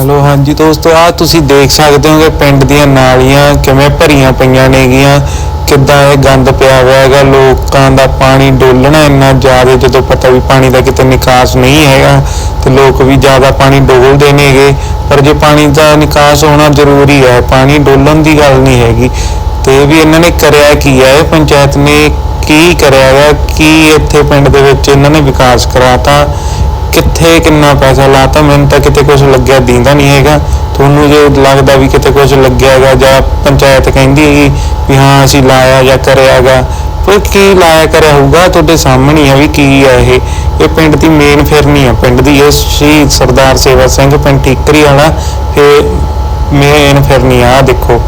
Hello, ਹਾਂਜੀ ਦੋਸਤੋ ਆ ਤੁਸੀਂ ਦੇਖ ਸਕਦੇ ਹੋ ਕਿ ਪਿੰਡ ਦੀਆਂ ਨਾਲੀਆਂ ਕਿਵੇਂ ਭਰੀਆਂ ਪਈਆਂ ਨੇਗੀਆਂ, ਕਿੱਦਾਂ ਇਹ ਗੰਦ ਪਿਆ ਹੋਇਆ ਹੈਗਾ, ਲੋਕਾਂ ਦਾ ਪਾਣੀ ਡੋਲਣਾ ਇੰਨਾ ਜ਼ਿਆਦਾ, ਜਦੋਂ ਪਤਾ ਵੀ ਪਾਣੀ ਦਾ ਕਿਤੇ ਨਿਕਾਸ ਨਹੀਂ ਹੈਗਾ, ਤੇ ਲੋਕ ਵੀ ਜ਼ਿਆਦਾ ਪਾਣੀ ਡੋਲਦੇ ਨੇਗੇ, ਪਰ ਜੇ ਪਾਣੀ ਦਾ ਨਿਕਾਸ ਹੋਣਾ ਜ਼ਰੂਰੀ ਹੈ, ਪਾਣੀ ਡੋਲਣ ਦੀ ਗੱਲ ਨਹੀਂ ਹੈਗੀ, ਤੇ ਵੀ ਇਹਨਾਂ ਨੇ ਕਰਿਆ ਕੀ ਹੈ, ਇਹ ਪੰਚਾਇਤ ਨੇ ਕੀ ਕਰਿਆ ਹੈ, ਕੀ ਇੱਥੇ ਪਿੰਡ ਦੇ ਵਿੱਚ ਇਹਨਾਂ ਨੇ ਵਿਕਾਸ ਕਰਾਤਾ ਕਿੱਥੇ ਕਿੰਨਾ ਪੈਸਾ ਲਾਤਾ, ਮੈਨੂੰ ਤਾਂ ਕਿਤੇ ਕੁਝ ਲੱਗਿਆ, ਦੀਂਦਾ ਨਹੀਂ ਹੈਗਾ। ਤੁਹਾਨੂੰ ਜੇ ਲੱਗਦਾ ਵੀ ਕਿਤੇ ਕੁਝ ਲੱਗਿਆ ਹੈਗਾ, ਜਾਂ ਪੰਚਾਇਤ ਕਹਿੰਦੀ ਹੈਗੀ ਵੀ ਹਾਂ, ਅਸੀਂ ਲਾਇਆ ਜਾਂ ਕਰਿਆਗਾ ਪਰ ਕੀ ਲਾਇਆ ਕਰਿਆ ਹੋਊਗਾ, ਤੁਹਾਡੇ ਸਾਹਮਣੇ ਆ ਵੀ ਕੀ ਹੈ ਇਹ। ਇਹ ਪਿੰਡ ਦੀ ਮੇਨ ਫਿਰਨੀ ਆ, ਪਿੰਡ ਦੀ ਇਹ ਸ਼ਹੀਦ ਸਰਦਾਰ ਸੇਵਾ ਸਿੰਘ ਪਿੰਡ ਠੀਕਰੀ ਵਾਲਾ, ਇਹ ਮੇਨ ਫਿਰਨੀ ਆ, ਆਹ ਦੇਖੋ।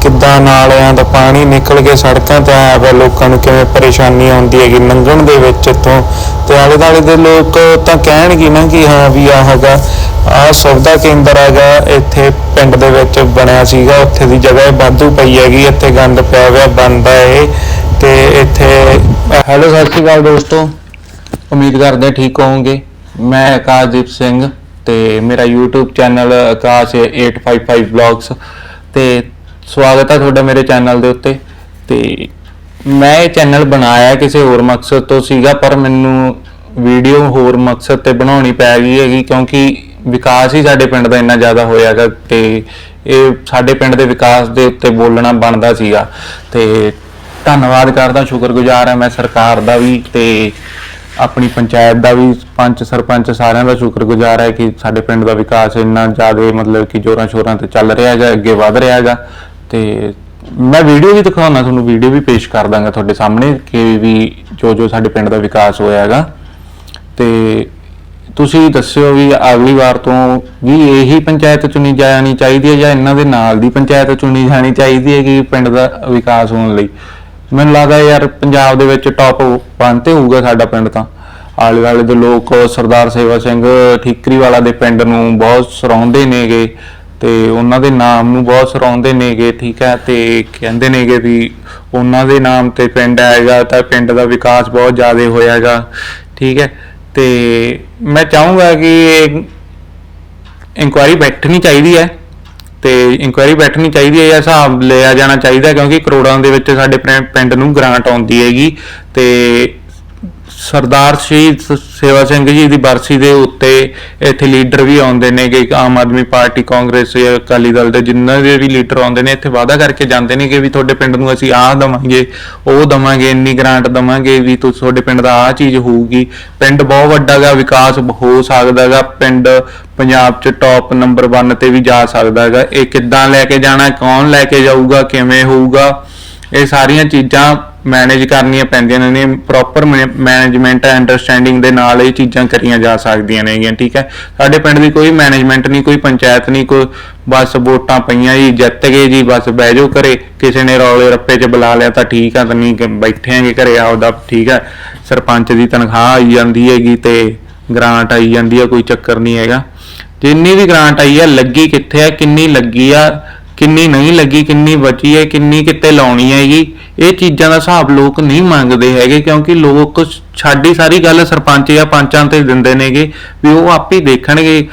ਕਿੱਦਾਂ ਨਾਲਿਆਂ ਦਾ ਪਾਣੀ ਨਿਕਲ ਕੇ ਸੜਕਾਂ ਤੇ ਆਇਆ ਵਾ ਲੋਕਾਂ ਨੂੰ ਕਿਵੇਂ ਪਰੇਸ਼ਾਨੀ ਆਉਂਦੀ ਹੈਗੀ, ਲੰਘਣ ਦੇ ਵਿੱਚ ਇੱਥੋਂ। ਤੇ ਆਲੇ ਦੁਆਲੇ ਦੇ ਲੋਕ ਤਾਂ ਕਹਿਣਗੇ ਨਾ ਕਿ ਹਾਂ ਵੀ ਆਹ ਹੈਗਾ, ਆਹ ਸੁਵਿਧਾ ਕੇਂਦਰ ਹੈਗਾ, ਇੱਥੇ ਪਿੰਡ ਦੇ ਵਿੱਚ ਬਣਿਆ ਸੀਗਾ, ਉੱਥੇ ਦੀ ਜਗ੍ਹਾ ਇਹ ਵਾਧੂ ਪਈ ਹੈਗੀ, ਇੱਥੇ ਗੰਦ ਪਿਆ ਹੋਇਆ, ਬੰਦ ਹੈ ਇਹ, ਤੇ ਇੱਥੇ ਹੈਲੋ ਸਤਿ ਸ਼੍ਰੀ ਅਕਾਲ ਦੋਸਤੋ। ਉਮੀਦ ਕਰਦੇ ਹਾਂ ਠੀਕ ਹੋਵੋਗੇ। ਮੈਂ ਆਕਾਸ਼ਦੀਪ ਸਿੰਘ ਤੇ ਮੇਰਾ YouTube ਚੈਨਲ ਆਕਾਸ਼ 855 ਵਲੌਗਸ ਤੇ ਸਵਾਗਤ ਹੈ ਤੁਹਾਡਾ ਮੇਰੇ ਚੈਨਲ ਦੇ ਉੱਤੇ। ਤੇ ਮੈਂ ਇਹ ਚੈਨਲ ਬਣਾਇਆ ਕਿਸੇ ਹੋਰ ਮਕਸਦ ਤੋਂ ਸੀਗਾ, ਪਰ ਮੈਨੂੰ ਵੀਡੀਓ ਹੋਰ ਮਕਸਦ ਤੇ ਬਣਾਉਣੀ ਪੈ ਗਈ ਹੈਗੀ, ਕਿਉਂਕਿ ਵਿਕਾਸ ਹੀ ਸਾਡੇ ਪਿੰਡ ਦਾ ਇੰਨਾ ਜ਼ਿਆਦਾ ਹੋਇਆਗਾ ਤੇ ਇਹ ਸਾਡੇ ਪਿੰਡ ਦੇ ਵਿਕਾਸ ਦੇ ਉੱਤੇ ਬੋਲਣਾ ਬਣਦਾ ਸੀਗਾ। ਤੇ ਧੰਨਵਾਦ ਕਰਦਾ, ਸ਼ੁਕਰਗੁਜ਼ਾਰ ਹਾਂ ਮੈਂ ਸਰਕਾਰ ਦਾ ਵੀ ਤੇ ਆਪਣੀ ਪੰਚਾਇਤ ਦਾ ਵੀ, ਪੰਚ ਸਰਪੰਚ ਸਾਰਿਆਂ ਦਾ ਸ਼ੁਕਰਗੁਜ਼ਾਰ ਹੈ ਕਿ ਸਾਡੇ ਪਿੰਡ ਦਾ ਵਿਕਾਸ ਇੰਨਾ ਜ਼ਿਆਦਾ ਮਤਲਬ ਕਿ ਜੋਰਾਂ ਸ਼ੋਰਾਂ ਤੇ ਚੱਲ ਰਿਹਾ ਹੈਗਾ, ਅੱਗੇ ਵਧ ਰਿਹਾ ਹੈਗਾ। ਤੇ ਮੈਂ ਵੀਡੀਓ ਵੀ ਦਿਖਾਉਣਾ, ਤੁਹਾਨੂੰ ਵੀਡੀਓ ਵੀ ਪੇਸ਼ ਕਰ ਦਾਂਗਾ ਤੁਹਾਡੇ ਸਾਹਮਣੇ ਕਿ ਵੀ ਜੋ ਜੋ ਸਾਡੇ ਪਿੰਡ ਦਾ ਵਿਕਾਸ ਹੋਇਆ ਹੈਗਾ। ਤੇ ਤੁਸੀਂ ਦੱਸਿਓ ਵੀ ਅਗਲੀ ਵਾਰ ਤੋਂ ਵੀ ਇਹੀ ਪੰਚਾਇਤ ਚੁਣੀ ਜਾਣੀ ਚਾਹੀਦੀ ਹੈ ਜਾਂ ਇਹਨਾਂ ਦੇ ਨਾਲ ਦੀ ਪੰਚਾਇਤ ਚੁਣੀ ਜਾਣੀ ਚਾਹੀਦੀ ਹੈ ਕਿ ਪਿੰਡ ਦਾ ਵਿਕਾਸ ਹੋਣ ਲਈ? ਮੈਨੂੰ ਲੱਗਦਾ ਯਾਰ ਪੰਜਾਬ ਦੇ ਵਿੱਚ ਟੌਪ 1 ਤੇ ਹੋਊਗਾ ਸਾਡਾ ਪਿੰਡ ਤਾਂ। ਆਲੇ ਦੁਆਲੇ ਦੇ ਲੋਕ ਸਰਦਾਰ ਸੇਵਾ ਸਿੰਘ ਠੀਕਰੀ ਵਾਲਾ ਦੇ ਪਿੰਡ ਨੂੰ ਬਹੁਤ ਸਰਾਉਂਦੇ ਨੇਗੇ। ਤੇ ਉਹਨਾਂ ਦੇ ਨਾਮ ਨੂੰ ਬਹੁਤ ਸਰਾਉਂਦੇ ਨੇਗੇ, ਠੀਕ ਹੈ, ਤੇ ਕਹਿੰਦੇ ਨੇਗੇ ਵੀ ਉਹਨਾਂ ਦੇ ਨਾਮ ਤੇ ਪਿੰਡ ਆਏਗਾ ਤਾਂ ਪਿੰਡ ਦਾ ਵਿਕਾਸ ਬਹੁਤ ਜ਼ਿਆਦਾ ਹੋਇਆਗਾ, ਠੀਕ ਹੈ। ਤੇ ਮੈਂ ਚਾਹੂੰਗਾ ਕਿ ਇਨਕੁਆਇਰੀ ਬੈਠਣੀ ਚਾਹੀਦੀ ਹੈ, ਤੇ ਇਨਕੁਆਇਰੀ ਬੈਠਣੀ ਚਾਹੀਦੀ ਹੈ ਜਾਂ ਹਿਸਾਬ ਲਿਆ ਜਾਣਾ ਚਾਹੀਦਾ ਕਿਉਂਕਿ ਕਰੋੜਾਂ ਦੇ ਵਿੱਚ ਸਾਡੇ ਪਿੰ- ਪਿੰਡ ਨੂੰ ਗ੍ਰਾਂਟ ਆਉਂਦੀ ਹੈਗੀ ਤੇ ਸਰਦਾਰ ਸ਼ਹੀਦ ਸ- ਸੇਵਾ ਸਿੰਘ ਜੀ ਦੀ ਬਰਸੀ ਦੇ ਉੱਤੇ ਇੱਥੇ ਲੀਡਰ ਵੀ ਆਉਂਦੇ ਨੇ ਕਿ ਆਮ ਆਦਮੀ ਪਾਰਟੀ, ਕਾਂਗਰਸ ਜਾਂ ਅਕਾਲੀ ਦਲ ਦੇ ਜਿੰਨੇ ਦੇ ਵੀ ਲੀਡਰ ਆਉਂਦੇ ਨੇ, ਇੱਥੇ ਵਾਅਦਾ ਕਰਕੇ ਜਾਂਦੇ ਨੇ ਕਿ ਵੀ ਤੁਹਾਡੇ ਪਿੰਡ ਨੂੰ ਅਸੀਂ ਆਹ ਦਵਾਂਗੇ, ਉਹ ਦਵਾਂਗੇ, ਇੰਨੀ ਗ੍ਰਾਂਟ ਦਵਾਂਗੇ ਵੀ ਤੁ- ਤੁਹਾਡੇ ਪਿੰਡ ਦਾ ਆਹ ਚੀਜ਼ ਹੋਊਗੀ। ਪਿੰਡ ਬਹੁਤ ਵੱਡਾ ਗਾ, ਵਿਕਾਸ ਹੋ ਸਕਦਾ ਗਾ, ਪਿੰਡ ਪੰਜਾਬ 'ਚ ਟੌਪ ਨੰਬਰ 1 ਤੇ ਵੀ ਜਾ ਸਕਦਾ ਗਾ। ਇਹ ਕਿੱਦਾਂ ਲੈ ਕੇ ਜਾਣਾ, ਕੌਣ ਲੈ ਕੇ ਜਾਊਗਾ, ਕਿਵੇਂ ਹੋਊਗਾ, ਇਹ ਸਾਰੀਆਂ ਚੀਜ਼ਾਂ ਮੈਨੇਜ ਕਰਨੀਆਂ ਪੈਂਦੀਆਂ ਨੇ ਪ੍ਰੋਪਰ ਮੈਨੇਜਮੈਂਟ ਅੰਡਰਸਟੈਂਡਿੰਗ ਦੇ ਨਾਲ ਇਹ ਚੀਜ਼ਾਂ ਕਰੀਆਂ ਜਾ ਸਕਦੀਆਂ ਨੇਗੀਆਂ, ਠੀਕ ਹੈ? ਸਾਡੇ ਪਿੰਡ ਦੀ ਕੋਈ ਮੈਨੇਜਮੈਂਟ ਨਹੀਂ, ਕੋਈ ਪੰਚਾਇਤ ਨਹੀਂ, ਕੋਈ ਬਸ ਵੋਟਾਂ ਪਈਆਂ ਜੀ, ਜਿੱਤ ਗਏ ਜੀ, ਬਸ ਬਹਿ ਜਾਓ ਘਰੇ, ਕਿਸੇ ਨੇ ਰੌਲੇ ਰੱਪੇ 'ਚ ਬੁਲਾ ਲਿਆ ਤਾਂ ਠੀਕ ਆ, ਤਾਂ ਨਹੀਂ ਕਿ ਘਰੇ, ਆਪਦਾ ਠੀਕ ਹੈ ਸਰਪੰਚ ਦੀ ਤਨਖਾਹ ਆਈ ਜਾਂਦੀ ਹੈਗੀ ਤੇ ਗ੍ਰਾਂਟ ਆਈ ਜਾਂਦੀ ਹੈ ਕੋਈ ਚੱਕਰ ਨਹੀਂ ਹੈਗਾ। ਜਿੰਨੀ ਵੀ ਗ੍ਰਾਂਟ ਆਈ ਹੈ ਲੱਗੀ ਕਿੱਥੇ ਹੈ ਕਿੰਨੀ ਲੱਗੀ ਆ ਕਿੰਨੀ ਨਹੀਂ ਲੱਗੀ, ਕਿੰਨੀ ਬਚੀ ਹੈ, ਕਿੰਨੀ ਕਿੱਤੇ ਲਾਉਣੀ ਹੈਗੀ। ਇਹ ਚੀਜ਼ਾਂ ਦਾ ਹਿਸਾਬ ਲੋਕ ਨਹੀਂ ਮੰਗਦੇ ਹੈਗੇ, ਕਿਉਂਕਿ ਲੋਕ ਛਾਡੀ ਸਾਰੀ ਗੱਲ ਸਰਪੰਚ ਜਾਂ ਪੰਚਾਂ ਤੇ ਦਿੰਦੇ ਨੇਗੇ, ਵੀ ਉਹ ਆਪ ਹੀ ਦੇਖਣਗੇ।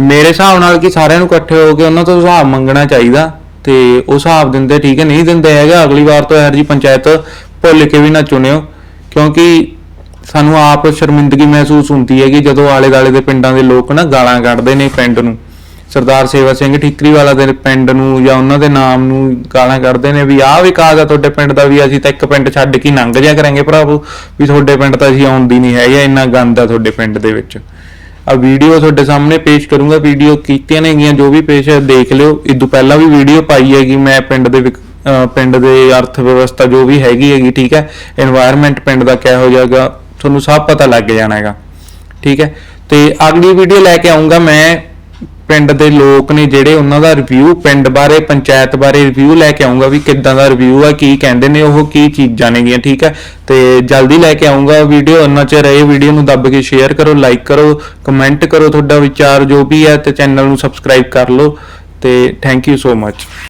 ਮੇਰੇ ਹਿਸਾਬ ਨਾਲ ਕਿ ਸਾਰਿਆਂ ਨੂੰ ਇਕੱਠੇ ਹੋ ਕੇ ਉਹਨਾਂ ਤੋਂ ਹਿਸਾਬ ਮੰਗਣਾ ਚਾਹੀਦਾ, ਤੇ ਉਹ ਹਿਸਾਬ ਦਿੰਦੇ ਠੀਕ ਹੈ, ਨਹੀਂ ਦਿੰਦੇ ਹੈਗਾ, ਅਗਲੀ ਵਾਰ ਤੋਂ ਇਹੋ ਜੀ ਪੰਚਾਇਤ ਭੁੱਲ ਕੇ ਵੀ ਨਾ ਚੁਣਿਓ, ਕਿਉਂਕਿ ਸਾਨੂੰ ਆਪ ਸ਼ਰਮਿੰਦਗੀ ਮਹਿਸੂਸ ਹੁੰਦੀ ਹੈ ਕਿ ਜਦੋਂ ਆਲੇ ਦਾਲੇ ਦੇ ਪਿੰਡਾਂ ਦੇ ਲੋਕ ਨਾ ਗਾਲਾਂ ਕੱਢਦੇ ਨੇ ਪਿੰਡ ਨੂੰ। ਸਰਦਾਰ ਸੇਵਾ ਸਿੰਘ ਠੀਕਰੀਵਾਲਾ ਦੇ ਪਿੰਡ ਨੂੰ ਜਾਂ ਉਹਨਾਂ ਦੇ ਨਾਮ ਨੂੰ ਗਾਲਾਂ ਕੱਢਦੇ ਨੇ ਵੀ ਆਹ ਵਿਕਾਸ ਆ ਤੁਹਾਡੇ ਪਿੰਡ ਦਾ ਵੀ, ਅਸੀਂ ਤਾਂ ਇੱਕ ਪਿੰਡ ਛੱਡ ਕੇ ਨੰਗ ਜਾ ਕਰਾਂਗੇ ਭਰਾਵੋ। ਵੀ ਤੁਹਾਡੇ ਪਿੰਡ ਤਾਂ ਅਸੀਂ ਆਉਂਦੀ ਨਹੀਂ ਹੈਗੇ, ਇੰਨਾ ਗੰਦ ਆ ਤੁਹਾਡੇ ਪਿੰਡ ਦੇ ਵਿੱਚ। ਆ ਵੀਡੀਓ ਤੁਹਾਡੇ ਸਾਹਮਣੇ ਪੇਸ਼ ਕਰੂੰਗਾ, ਵੀਡੀਓ ਕੀਤੀਆਂ ਨੇਗੀਆਂ ਜੋ ਵੀ ਪੇਸ਼ ਹੈ ਦੇਖ ਲਿਓ। ਇਦੋਂ ਪਹਿਲਾਂ ਵੀ ਵੀਡੀਓ ਪਾਈ ਹੈਗੀ, ਮੈਂ ਪਿੰਡ ਦੇ ਪਿੰਡ ਦੇ ਅਰਥ ਵਿਵਸਥਾ ਜੋ ਵੀ ਹੈਗੀ ਹੈਗੀ, ਠੀਕ ਹੈ এনवायरमेंट ਪਿੰਡ ਦਾ ਕਿਹੋ ਜਿਹਾਗਾ ਤੁਹਾਨੂੰ ਸਭ ਪਤਾ ਲੱਗ ਜਾਣਾ ਹੈਗਾ, ਠੀਕ ਹੈ। ਤੇ ਅਗਲੀ ਵੀਡੀਓ ਲੈ ਕੇ ਆਉਂਗਾ ਮੈਂ ਪਿੰਡ ਦੇ ਲੋਕ ਨੇ ਜਿਹੜੇ ਉਹਨਾਂ ਦਾ ਰਿਵਿਊ ਪਿੰਡ ਬਾਰੇ, ਪੰਚਾਇਤ ਬਾਰੇ ਰਿਵਿਊ ਲੈ ਕੇ ਆਉਂਗਾ ਵੀ ਕਿੱਦਾਂ ਦਾ ਰਿਵਿਊ ਆ, ਕੀ ਕਹਿੰਦੇ ਨੇ, ਉਹ ਕੀ ਚੀਜ਼ਾਂ ਨੇਗੀਆਂ, ਠੀਕ ਹੈ ਤੇ ਜਲਦੀ ਲੈ ਕੇ ਆਉਂਗਾ ਵੀਡੀਓ ਉਹਨਾਂ ਚ ਰਹੇ ਵੀਡੀਓ ਨੂੰ ਦੱਬ ਕੇ ਸ਼ੇਅਰ ਕਰੋ ਲਾਈਕ ਕਰੋ ਕਮੈਂਟ ਕਰੋ ਤੁਹਾਡਾ ਵਿਚਾਰ ਜੋ ਵੀ ਹੈ ਤੇ ਚੈਨਲ ਨੂੰ ਸਬਸਕ੍ਰਾਈਬ ਕਰ ਲਓ। ਤੇ ਥੈਂਕ ਯੂ ਸੋ ਮਚ